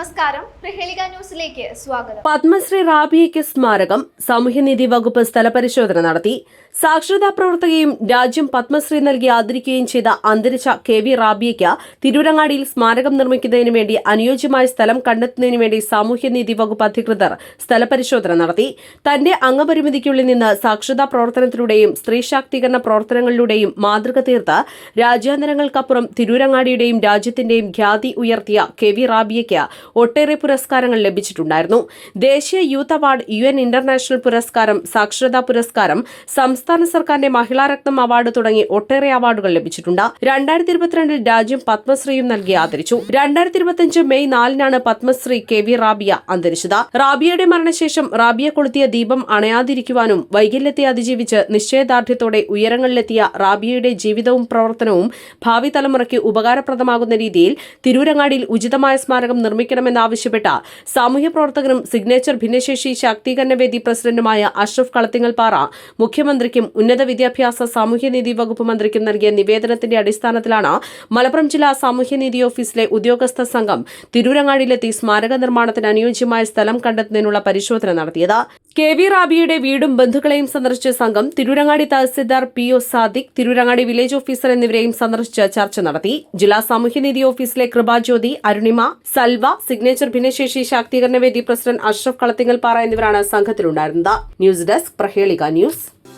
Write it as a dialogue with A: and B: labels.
A: നമസ്കാരം. പ്രഹേളിക ന്യൂസിലേക്ക് സ്വാഗതം.
B: പത്മശ്രീ റാബിയയ്ക്ക് സ്മാരകം സാമൂഹ്യനീതി വകുപ്പ് സ്ഥലപരിശോധന നടത്തി. സാക്ഷരതാ പ്രവർത്തകയും രാജ്യം പത്മശ്രീ നൽകി ആദരിക്കുകയും ചെയ്ത അന്തരിച്ച കെ വി റാബിയയ്ക്ക് തിരൂരങ്ങാടിയിൽ സ്മാരകം നിർമ്മിക്കുന്നതിന് വേണ്ടി അനുയോജ്യമായ സ്ഥലം കണ്ടെത്തുന്നതിന് വേണ്ടി സാമൂഹ്യനീതി വകുപ്പ് അധികൃതർ സ്ഥലപരിശോധന നടത്തി. തന്റെ അംഗപരിമിതിക്കുള്ളിൽ നിന്ന് സാക്ഷരതാ പ്രവർത്തനത്തിലൂടെയും സ്ത്രീ ശാക്തീകരണ പ്രവർത്തനങ്ങളിലൂടെയും മാതൃക തീർത്ത് രാജ്യാന്തരങ്ങൾക്കപ്പുറം തിരൂരങ്ങാടിയുടെയും രാജ്യത്തിന്റെയും ഖ്യാതി ഉയർത്തിയ കെ വി റാബിയയ്ക്ക് ഒട്ടേറെ പുരസ്കാരങ്ങൾ ലഭിച്ചിട്ടുണ്ടായിരുന്നു. ദേശീയ youth award U N international പുരസ്കാരം സാക്ഷരതാ പുരസ്കാരം സംസ്ഥാന സർക്കാരിന്റെ മഹിളാരത്നം അവാർഡ് തുടങ്ങി ഒട്ടേറെ അവാർഡുകൾ ലഭിച്ചിട്ടുണ്ട്. രണ്ടായിരത്തി ഇരുപത്തിരണ്ടിൽ രാജ്യം പത്മശ്രീയും നൽകി ആദരിച്ചു. രണ്ടായിരത്തി ഇരുപത്തിയഞ്ച് മെയ് നാലിനാണ് പത്മശ്രീ കെ വി റാബിയ അന്തരിച്ചത്. റാബിയയുടെ മരണശേഷം റാബിയ കൊളുത്തിയ ദീപം അണയാതിരിക്കുവാനും വൈകല്യത്തെ അതിജീവിച്ച് നിശ്ചയദാർഢ്യത്തോടെ ഉയരങ്ങളിലെത്തിയ റാബിയയുടെ ജീവിതവും പ്രവർത്തനവും ഭാവി തലമുറയ്ക്ക് ഉപകാരപ്രദമാകുന്ന രീതിയിൽ തിരൂരങ്ങാടിയിൽ ഉചിതമായ സ്മാരകം നിർമ്മിക്കണമെന്നാവശ്യപ്പെട്ട സാമൂഹ്യ പ്രവർത്തകനും സിഗ്നേച്ചർ ഭിന്നശേഷി ശാക്തീകരണ വേദി പ്രസിഡന്റുമായ അഷ്റഫ് കളത്തിങ്ങൽപ്പാറ മുഖ്യമന്ത്രിക്കും ഉന്നത വിദ്യാഭ്യാസ സാമൂഹ്യനീതി വകുപ്പ് മന്ത്രിക്കും നൽകിയ നിവേദനത്തിന്റെ അടിസ്ഥാനത്തിലാണ് മലപ്പുറം ജില്ലാ സാമൂഹ്യനീതി ഓഫീസിലെ ഉദ്യോഗസ്ഥ സംഘം തിരൂരങ്ങാടിയിലെത്തി സ്മാരക നിർമ്മാണത്തിന് അനുയോജ്യമായ സ്ഥലം കണ്ടെത്തുന്നതിനുള്ള പരിശോധന നടത്തിയത്. കെ വി റാബിയുടെ വീടും ബന്ധുക്കളെയും സന്ദർശിച്ച സംഘം Tirurangadi tahsildar P O Sadiq Tirurangadi village officer എന്നിവരെയും സന്ദർശിച്ച് ചർച്ച നടത്തി. ജില്ലാ സാമൂഹ്യനീതി ഓഫീസിലെ കൃപാജ്യോതി അരുണിമ സൽവ സിഗ്നേച്ചർ ഭിന്നശേഷി ശാക്തീകരണ വേദി പ്രസിഡന്റ് അഷ്റഫ് കളത്തിങ്ങൽപ്പാറ എന്നിവരാണ് സംഘത്തിലുണ്ടായിരുന്നത്. News desk Prahelika news.